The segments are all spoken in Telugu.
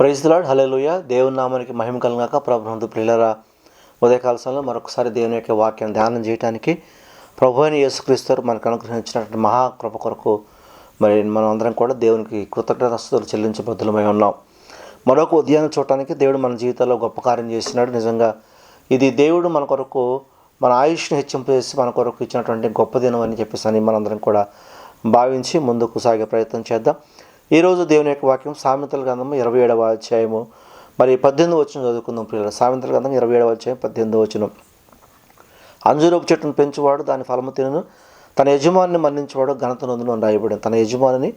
ప్రైజ్లాడ్ హలలుయ దేవుని నామానికి మహిమ కలగాక ప్రభుత్వ ప్రియులరా ఉదయకాల సమయంలో మరొకసారి దేవుని యొక్క వాక్యం ధ్యానం చేయడానికి ప్రభు అయిన యేసుక్రీస్తు మనకు అనుగ్రహించినటువంటి మహాకృప కొరకు మరి మనం అందరం కూడా దేవునికి కృతజ్ఞతలు చెల్లించబద్దులమై ఉన్నాం. మరొక ఉదయాన్ని చూడటానికి దేవుడు మన జీవితంలో గొప్ప కార్యం చేసినాడు నిజంగా ఇది దేవుడు మన కొరకు మన ఆయుష్ని హెచ్చింపజేసి మన కొరకు ఇచ్చినటువంటి గొప్ప దినం అని చెప్పేసి అని మనందరం కూడా భావించి ముందుకు సాగే ప్రయత్నం చేద్దాం. ఈరోజు దేవుని యొక్క వాక్యం సామెతల గ్రంథం ఇరవై ఏడవ అధ్యాయము. మరి పద్దెనిమిది వచ్చిన చదువుకుందాం పిల్లలు సామెతల గ్రంథం ఇరవై ఏడవ అధ్యాయం పద్దెనిమిది వచ్చిన అంజూరపు చెట్టును పెంచువాడు దాని ఫలము తినను. తన యజమానిని మన్నించువాడు ఘనత నొందును అని రాయబడింది. తన యజమానిని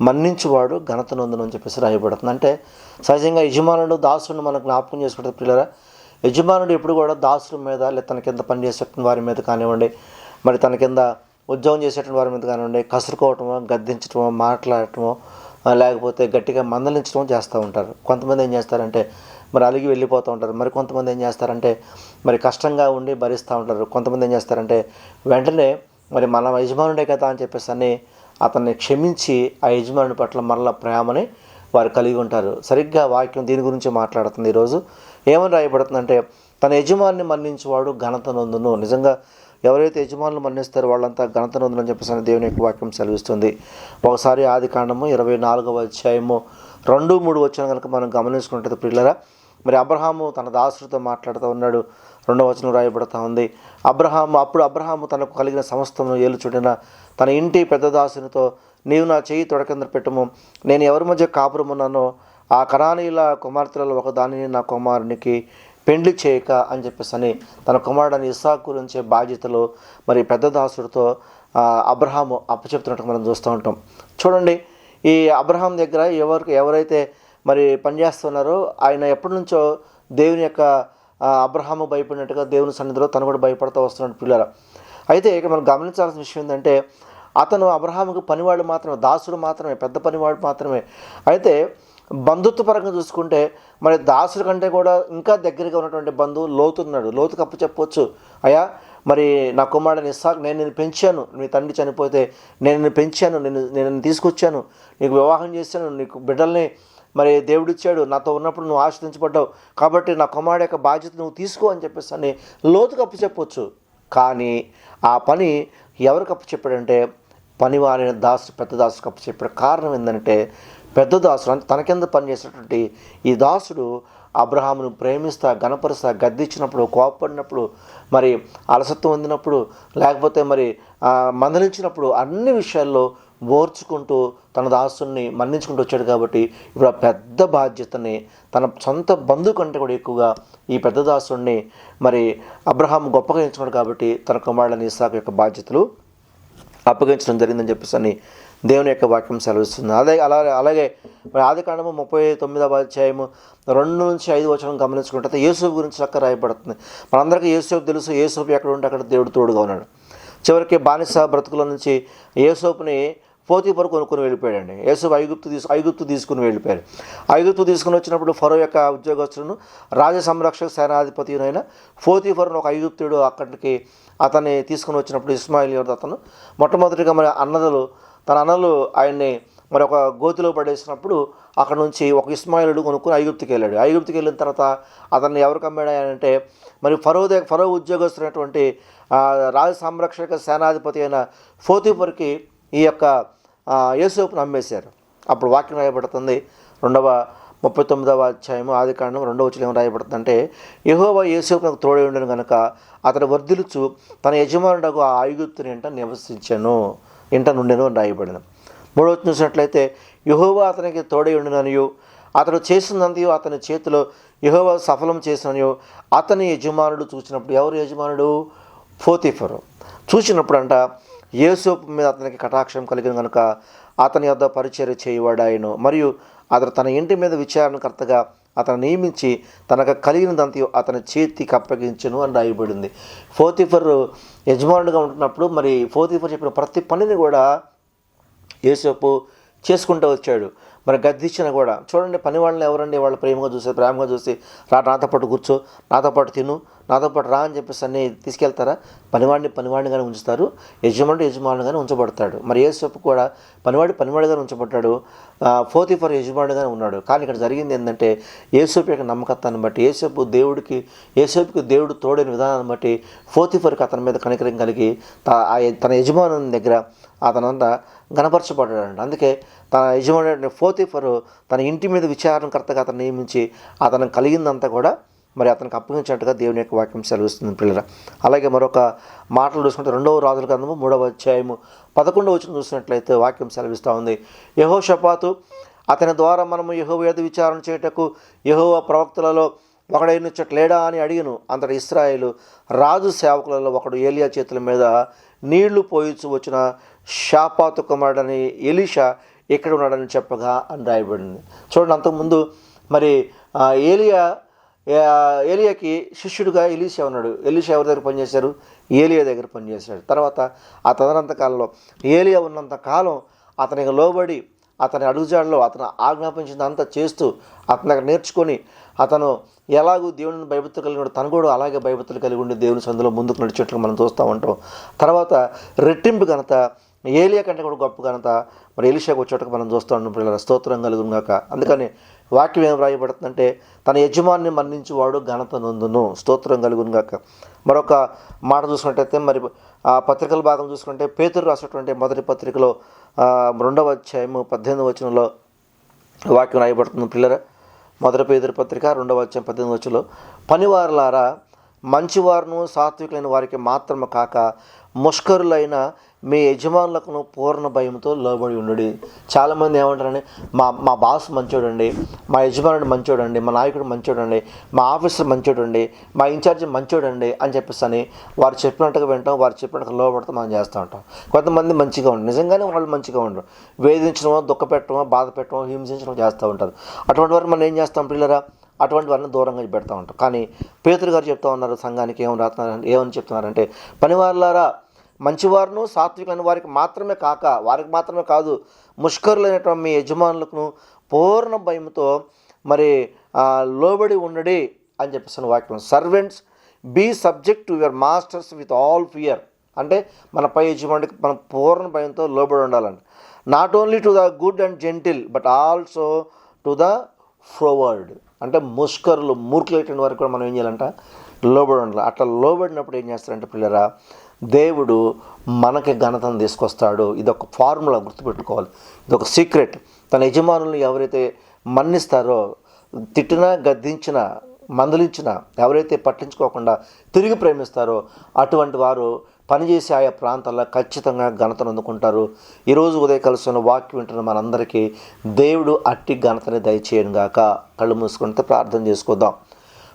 మన్నించువాడు ఘనత నొందును అని చెప్పేసి రాయబడుతుంది. అంటే సహజంగా యజమానుడు దాసుడిని మనకు జ్ఞాపకం చేసుకుంటే పిల్లరా యజమానుడు ఎప్పుడు కూడా దాసుల మీద లేదా తన కింద పనిచేసేటువంటి వారి మీద కానివ్వండి మరి తన కింద ఉద్యోగం చేసేటువంటి వారి మీద కానివ్వండి కసురుకోవటమో గద్దించటమో మాట్లాడటమో లేకపోతే గట్టిగా మందలించడం చేస్తూ ఉంటారు. కొంతమంది ఏం చేస్తారంటే మరి అలిగి వెళ్ళిపోతూ ఉంటారు. మరి కొంతమంది ఏం చేస్తారంటే మరి కష్టంగా ఉండి భరిస్తూ ఉంటారు. కొంతమంది ఏం చేస్తారంటే వెంటనే మరి మన యజమానుడే కదా అని చెప్పేసి అని అతన్ని క్షమించి ఆ యజమానుడి పట్ల మరలా ప్రేమని వారు కలిగి ఉంటారు. సరిగ్గా వాక్యం దీని గురించి మాట్లాడుతుంది ఈరోజు. ఏమని రాయబడుతుందంటే తన యజమాన్ని మన్నించేవాడు ఘనత నొందును. నిజంగా ఎవరైతే యజమానులు మరణిస్తారో వాళ్ళంతా ఘనత నొందునని చెప్పేసి దేవుని యొక్క వాక్యం సెలవిస్తుంది. ఒకసారి ఆది కాండము ఇరవై నాలుగవ అధ్యాయము రెండు మూడు వచ్చిన కనుక మనం గమనించుకుంటే పిల్లరా మరి అబ్రహాము తన దాసుడితో మాట్లాడుతూ ఉన్నాడు. రెండవ వచనం రాయబడతా ఉంది. అబ్రహాము అప్పుడు అబ్రహాము తనకు కలిగిన సమస్తమును ఏలు చుడిన తన ఇంటి పెద్ద దాసునితో నీవు నా చెయ్యి తొడకింద పెట్టము? నేను ఎవరి మధ్య కాపురమున్నానో ఆ కరానీల కుమార్తెలలో ఒక దానిని నా కుమారునికి పెండ్లి చేయక అని చెప్పేసి అని తన కుమారుడని ఇసాకు గురించే బాధ్యతలు మరి పెద్ద దాసుడితో అబ్రహాము అప్పచెప్తున్నట్టు మనం చూస్తూ ఉంటాం. చూడండి ఈ అబ్రహాం దగ్గర ఎవరికి ఎవరైతే మరి పనిచేస్తున్నారో ఆయన ఎప్పటి నుంచో దేవుని యొక్క అబ్రహాము భయపడినట్టుగా దేవుని సన్నిధిలో తను కూడా భయపడుతూ వస్తున్నాడు పిల్లల. అయితే ఇక మనం గమనించాల్సిన విషయం ఏంటంటే అతను అబ్రహాముకు పనివాడు మాత్రమే దాసుడు మాత్రమే పెద్ద పనివాడు మాత్రమే. అయితే బంధుత్వపరంగా చూసుకుంటే మరి దాసుల కంటే కూడా ఇంకా దగ్గరగా ఉన్నటువంటి బంధువు లోతున్నాడు లోతుకు అప్పు చెప్పొచ్చు. అయ్యా మరి నా కుమారుడిని ఇస్సాక్ నేను నేను పెంచాను. మీ తండ్రి చనిపోతే నేను నిన్ను పెంచాను. నేను నేను తీసుకొచ్చాను. నీకు వివాహం చేశాను. నీకు బిడ్డల్ని మరి దేవుడిచ్చాడు. నాతో ఉన్నప్పుడు నువ్వు ఆశ్రదించబడ్డావు కాబట్టి నా కుమారుడు యొక్క బాధ్యత నువ్వు తీసుకో అని చెప్పేసి అని లోతుకు అప్పు చెప్పొచ్చు. కానీ ఆ పని ఎవరికి అప్పు చెప్పాడంటే పనివారి దాసు పెద్ద దాసుకు అప్పు చెప్పాడు. కారణం ఏంటంటే పెద్ద దాసుడు అంటే తన కింద పనిచేసినటువంటి ఈ దాసుడు అబ్రహామును ప్రేమిస్తా గణపరుస్తా గద్దించినప్పుడు కోపపడినప్పుడు మరి అలసత్వం అందినప్పుడు లేకపోతే మరి మందలించినప్పుడు అన్ని విషయాల్లో ఓర్చుకుంటూ తన దాసుని మన్నించుకుంటూ వచ్చాడు కాబట్టి ఇప్పుడు ఆ పెద్ద బాధ్యతని తన సొంత బంధువు కంటే కూడా ఎక్కువగా ఈ పెద్ద దాసుని మరి అబ్రహాం గొప్పగా ఎంచుకున్నాడు కాబట్టి తన కుమారుడని ఇసాకు యొక్క బాధ్యతలు అప్పగించడం జరిగిందని చెప్పేసి అని దేవుని యొక్క వాక్యం సెలవిస్తుంది. అదే అలాగే అలాగే మరి ఆది కాండము ముప్పై తొమ్మిదవ అధ్యాయము రెండు నుంచి ఐదు వచనం గమనించుకుంటే యేసోపు గురించి చక్క రాయబడుతుంది. మనందరికీ యేసోపు తెలుసు యేసోపు ఎక్కడ ఉంటే అక్కడ దేవుడు తోడుగా ఉన్నాడు. చివరికి బానిస బ్రతుకుల నుంచి యేసోపుని పోతీపరు కొనుక్కొని వెళ్ళిపోయాడండి. యేసోపు ఐగుప్తు తీసు ఐగుప్తు తీసుకుని వెళ్ళిపోయాడు. ఐగుప్తు తీసుకుని వచ్చినప్పుడు ఫరో యొక్క ఉద్యోగస్తులను రాజ సంరక్షక సేనాధిపతినైన అయిన ఫోతీఫరును ఒక ఐగుప్తుడు అక్కడికి అతన్ని తీసుకుని వచ్చినప్పుడు ఇస్మాయిల్ అతను మొట్టమొదటిగా మరి అన్నదలు తన అన్నలు ఆయన్ని మరి ఒక గోతిలో పడేసినప్పుడు అక్కడ నుంచి ఒక ఇస్మాయిలుడు కొనుక్కుని ఐగుప్తికి వెళ్ళాడు. ఐగుప్తికి వెళ్ళిన తర్వాత అతన్ని ఎవరికి అమ్మాడు అంటే మరి ఫరో దగ్గర ఫరో ఉద్యోగస్తున్నటువంటి రాజ సంరక్షక సేనాధిపతి అయిన ఫోతీఫర్కి ఈ యొక్క యేసోపును అమ్మేశారు. అప్పుడు వాక్యం రాయబడుతుంది. రెండవ ముప్పై తొమ్మిదవ అధ్యాయము ఆది కాండం రెండవ వచ్చిన ఏం రాయబడుతుంది అంటే యహోవా యేసోపునకు తోడై ఉండను కనుక అతను వర్ధిలుచు తన యజమానుడకు ఆ ఐగుప్తుని ఇంట నివసించను. ఇంట నుండెను అని రాయబడిన. మూడవ చూసినట్లయితే యహోవా అతనికి తోడై ఉండిననియు అతడు చేసినంతయు అతని చేతిలో యహోవా సఫలం చేసిననియు అతని యజమానుడు చూసినప్పుడు ఎవరు యజమానుడు? ఫోతిఫరు చూసినప్పుడు అంట యేసోపు మీద అతనికి కటాక్షం కలిగిన కనుక అతని వద్ద పరిచర్య చేయవాడాయను మరియు అతడు తన ఇంటి మీద విచారణకర్తగా అతను నియమించి తనకు కలిగినదంతయు అతని చేతికి అప్పగించను అని రాయబడింది. ఫోతిఫర్ యజమానుడిగా ఉంటున్నప్పుడు మరి ఫోతిఫర్ చెప్పిన ప్రతి పనిని కూడా యేసోపు చేసుకుంటూ వచ్చాడు. మరి గద్దిచ్చిన కూడా. చూడండి పని వాళ్ళని ఎవరండి? వాళ్ళు ప్రేమగా చూసి ప్రేమగా చూసి రా నాతో పాటు కూర్చో నాతో పాటు తిను నాతో పాటు రా అని చెప్పేసి అన్ని తీసుకెళ్తారా? పనివాడిని పనివాడినిగానే ఉంచుతారు. యజమానుడు యజమానుగానే ఉంచబడతాడు. మరి యేసప్పు కూడా పనివాడి పనివాడిగానే ఉంచబడ్డాడు. ఫోతిఫర్ యజమానుడుగానే ఉన్నాడు. కానీ ఇక్కడ జరిగింది ఏంటంటే యేసోపు యొక్క నమ్మకత్వాన్ని బట్టి యేసోపు దేవుడికి యేసోపుకి దేవుడు తోడైన విధానాన్ని బట్టి ఫోర్తిఫర్కి అతని మీద కనికరం కలిగి త- ఆ తన యజమానుని దగ్గర అతనంతా గణపరచబడ్డాడంట. అందుకే తన యజమాని ఫోర్తిఫర్ తన ఇంటి మీద విచారణకర్తగా అతను నియమించి అతను కలిగిందంతా కూడా మరి అతనికి అప్పగించినట్టుగా దేవుని యొక్క వాక్యం సెలవిస్తుంది పిల్లల అలాగే మరొక మాటలు చూసుకుంటే రెండవ రాజుల గ్రంథము మూడవ అధ్యాయము పదకొండవ వచ్చిన చూసినట్లయితే వాక్యం సెలవిస్తూ ఉంది. యహో షపాతు అతని ద్వారా మనము యహో వేద విచారణ చేయుటకు యహోవ ప్రవక్తలలో ఒకడైనచ్చట్లేడా అని అడిగిను. అంతటి ఇస్రాయేలు రాజు సేవకులలో ఒకడు ఏలియా చేతుల మీద నీళ్ళు పోయిచు వచ్చిన షాపాతు కుమారుడని ఎలీషా ఎక్కడ ఉన్నాడని చెప్పగా అని రాయబడింది. చూడండి అంతకుముందు మరి ఏలియా ఏలియాకి శిష్యుడిగా ఎలీషా ఉన్నాడు. ఎలీషా ఎవరి దగ్గర పనిచేశారు? ఏలియా దగ్గర పనిచేశాడు. తర్వాత ఆ తదనంత కాలంలో ఏలియా ఉన్నంత కాలం అతనికి లోబడి అతని అడుగుజాడలో అతను ఆజ్ఞాపించినంతా చేస్తూ అతను అక్కడ నేర్చుకొని అతను ఎలాగూ దేవుని భయభక్తులు కలిగి ఉన్నాడు. తను కూడా అలాగే భయభక్తులు కలిగి ఉండి దేవుని సందులో ముందుకు నడిచేట్లు మనం చూస్తూ ఉంటాం. తర్వాత రెట్టింపు ఘనత ఏలియా కంటే కూడా గొప్ప ఘనత మరి ఎలిషాకు వచ్చేటకు మనం చూస్తూ. ఉంటాం పిల్లల స్తోత్రం కలుగుగాక అందుకని వాక్యం ఏం రాయబడుతుందంటే తన యజమాన్ని మరణించేవాడు ఘనత నొందును. స్తోత్రం కలుగునుగాక మరొక మాట చూసుకున్నట్టయితే మరి ఆ పత్రికల భాగం చూసుకుంటే పేతురు రాసినటువంటి మొదటి పత్రికలో రెండవ అధ్యాయము పద్దెనిమిది వచనంలో వాక్యం రాయబడుతుంది. పిల్లర మొదటి పేదరి పత్రిక రెండవ అధ్యాయం పద్దెనిమిది వచ్చలో పనివారులారా మంచివారును సాత్వికులైన వారికి మాత్రమే కాక ముష్కరులైన మీ యజమానులకు పూర్ణ భయంతో లోబడి ఉండడి. చాలామంది ఏమంటారండి మా మా బాస్ మంచోడండి మా యజమానుడు మంచోడండి మా నాయకుడు మంచోడండి మా ఆఫీసర్ మంచోడండి మా ఇన్ఛార్జ్ మంచోడండి అని చెప్పేసి అని వారు చెప్పినట్టుగా వింటాం వారు చెప్పినట్టుగా లోబడితే మనం చేస్తూ ఉంటాం. కొంతమంది మంచిగా ఉండరు. నిజంగానే వాళ్ళు మంచిగా ఉండరు. వేధించడమో దుఃఖపెట్టడమో బాధ పెట్టడమో హింసించడం చేస్తూ ఉంటారు. అటువంటి వారు మనం ఏం చేస్తాం పిల్లరా అటువంటి వారిని దూరంగా పెడతా ఉంటాం. కానీ పేతురు గారు చెప్తా ఉన్నారు సంఘానికి ఏమని రాస్తున్నారు ఏమని చెప్తున్నారంటే పనివారులారా మంచివారును సాత్వికులైన వారికి మాత్రమే కాక వారికి మాత్రమే కాదు ముష్కరులైనటువంటి మీ యజమానులకు పూర్ణ భయంతో మరి లోబడి ఉండడి అని చెప్పేసిన వాక్యం. Servants be subject to your masters with all fear. అంటే మన పై యజమానికి మనం పూర్ణ భయంతో లోబడి ఉండాలండి not only to the good and gentle but also to the froward అంటే ముష్కరులు మూర్ఖులైన వారికి కూడా మనం ఏం చేయాలంట? లోబడి ఉండాలి అట్లా లోబడినప్పుడు ఏం చేస్తారంటే పిల్లరా దేవుడు మనకి ఘనతను తీసుకొస్తాడు. ఇది ఒక ఫార్ములా గుర్తుపెట్టుకోవాలి. ఇది ఒక సీక్రెట్. తన యజమానులను ఎవరైతే మన్నిస్తారో తిట్టినా గద్దించినా మందలించిన ఎవరైతే పట్టించుకోకుండా తిరిగి ప్రేమిస్తారో అటువంటి వారు పనిచేసే ఆయా ప్రాంతాల్లో ఖచ్చితంగా ఘనతను అందుకుంటారు. ఈరోజు ఉదయకాల వాక్యం వింటున్న మనందరికీ దేవుడు అట్టి ఘనతని దయచేయను గాక. కళ్ళు మూసుకుంటే ప్రార్థన చేసుకుందాం.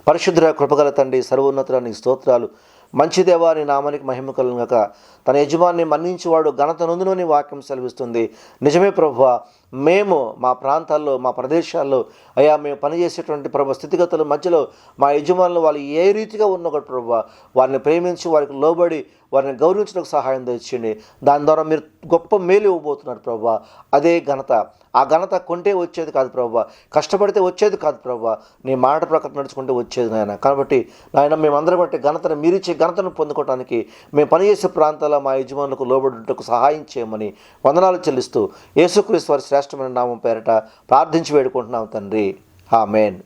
పరిశుద్ధ కృపగల తండ్రి సర్వోన్నతుల స్తోత్రాలు. మంచి దేవాని నామానికి మహిమ కలుగక తన యజమాన్ని మన్నించేవాడు ఘనత నొందునని వాక్యం సెలవిస్తుంది. నిజమే ప్రభు మేము మా ప్రాంతాల్లో మా ప్రదేశాల్లో అయా మేము పనిచేసేటువంటి ప్రభు స్థితిగతుల మధ్యలో మా యజమానులు వాళ్ళు ఏ రీతిగా ఉన్న ఒక ప్రభు? వారిని ప్రేమించి వారికి లోబడి వారిని గౌరవించడానికి సహాయం తెచ్చండి దాని ద్వారా మీరు గొప్ప మేలు ఇవ్వబోతున్నారు ప్రభు. అదే ఘనత. ఆ ఘనత కొంటే వచ్చేది కాదు ప్రభు. కష్టపడితే వచ్చేది కాదు ప్రభు. నీ మాట ప్రకారం నడుచుకుంటే వచ్చేది నాయన. కాబట్టి నాయన మేమందరం బట్టి ఘనతను మీరిచ్చే ఘనతను పొందుకోవడానికి మేము పనిచేసే ప్రాంతాల్లో మా యజమానులకు లోబడుటకు సహాయం చేయమని వందనాలు చెల్లిస్తూ యేసుక్రీస్తు వారి శ్రేష్టమైన నామం పేరట ప్రార్థించి వేడుకుంటున్నాం తండ్రి. ఆమెన్.